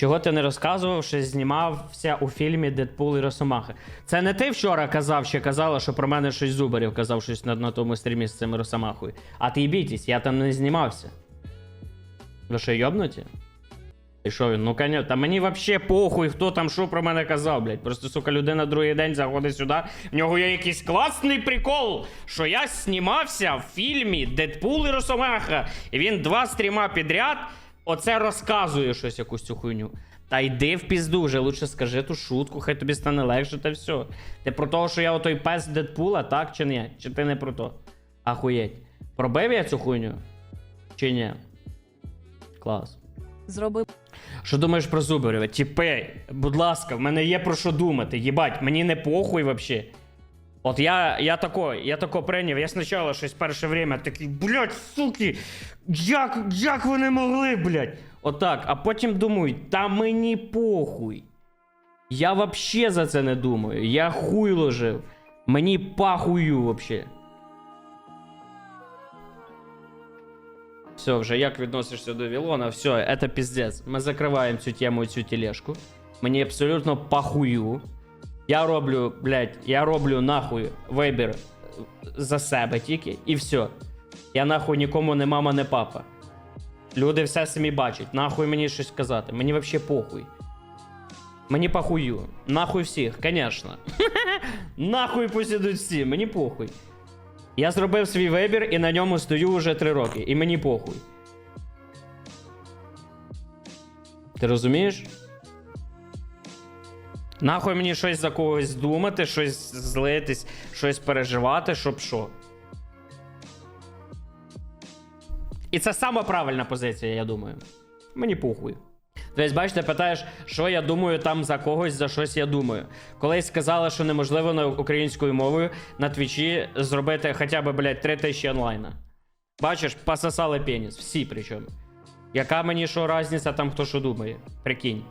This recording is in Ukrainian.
Чого ти не розказував, що знімався у фільмі Дедпул і Росомаха? Це не ти вчора казав, ще казала, що про мене щось зубарів казав щось на, на тому стрімі з цим Росомахою. А ти бійтесь, я там не знімався. Ви що, йобнуті? І що він? Ну, конечно, та мені вообще похуй, хто там що про мене казав, блядь. Просто, сука, людина другий день заходить сюди. В нього є якийсь класний прикол, що я знімався в фільмі Дедпул і Росомаха. І він два стріма підряд оце розказує щось якусь цю хуйню. Та йди в пізду, вже лучше скажи ту шутку, хай тобі стане легше, та все. Ти про те, що я отой пес Дедпула, так чи ні? Чи ти не про то? Ахуєть. Пробив я цю хуйню? Чи ні? Клас. Зроби Що думаєш про Зубарєва? Тіпи, будь ласка, в мене є про що думати. Їбать, мені не похуй вообще. От я, я тако, я тако прийняв. Я спочатку щось перше время такий, блядь, суки, як, як вони могли, блядь? Отак, а потім думаю, та мені похуй. Я вообще за це не думаю. Я хуй ложив. Мені пахую вообще. Все, вже як відносишся до Вілона, все, це піздець. Ми закриваємо цю тему, цю тележку. Мені абсолютно пахую. Я роблю, блядь, я роблю нахуй вибір за себе тільки, і все. Я нахуй нікому не мама, не папа. Люди все самі бачать. Нахуй мені щось сказати. Мені вообще похуй. Мені похую. Нахуй всіх, конечно. Нахуй пусть ідуть всі, мені похуй. Я зробив свій вибір і на ньому стою вже три роки. І мені похуй. Ти розумієш? Нахуй мені щось за когось думати, щось злитись, щось переживати, щоб що. І це сама правильна позиція, я думаю. Мені похуй. Тобто, бачите, питаєш, що я думаю там за когось, за щось я думаю. Колись сказали, що неможливо на українською мовою на твічі зробити хоча б, блядь, 3 тисячі онлайна. Бачиш, пососали пеніс, всі причому. Яка мені що різниця там хто що думає? Прикинь.